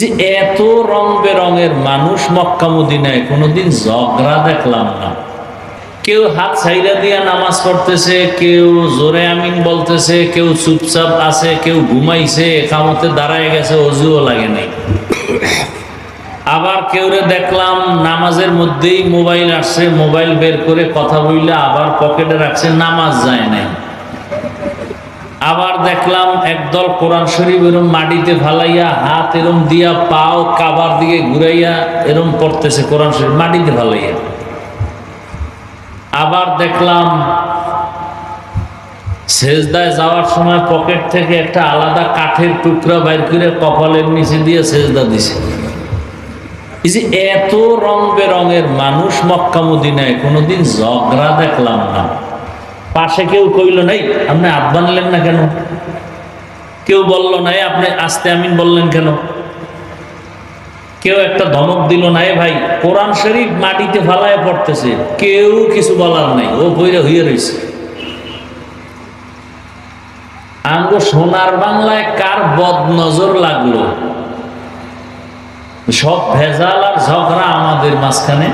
যে এত রং বেরঙের মানুষ মক্কা মদিনায়, কোনোদিন ঝগড়া দেখলাম না। কেউ হাত ছাইরা দিয়া নামাজ পড়তেছে, কেউ জোরে আমিন বলতেছে, কেউ চুপচাপ আছে, কেউ ঘুমাইছে, একামতে দাঁড়ায় গেছে, অজুও লাগে নাই। আবার কেউরে দেখলাম নামাজের মধ্যেই মোবাইল আসছে, মোবাইল বের করে কথা বললে আবার পকেটে রাখছে, নামাজ যায় নাই। আবার দেখলাম একদল কোরআন শরীফ এরম মাটিতে ফালাইয়া হাত এরম দিয়া পাও কাবার দিকে ঘুরাইয়া এরম পড়তেছে কোরআন শরীফ মাটিতে ফালাইয়া। আবার দেখলাম সেজদায় যাওয়ার সময় পকেট থেকে একটা আলাদা কাঠের টুকরা বাইর করে কপালের নিচে দিয়ে সেজদা দিছে। এই এত রং বেরঙের মানুষ মক্কা মদিনায় কোনোদিন ঝগড়া দেখলাম না। পাশে কেউ কইল নাই, আপনি হাত বানলেন না কেন? কেউ বলল নাই আপনি আস্তে আমিন বললেন কেন? কেউ একটা ধমক দিল না ভাই, কোরআন শরীফ মাটিতে ফালায় পড়তেছে, কেউ কিছু বলার নাই, ও বইরে হইয়ে রয়েছে আঙ্গ সোনার বাংলায় কার বদ নজর লাগল? সব ভেজাল আর ঝগড়া আমাদের মাঝখানে।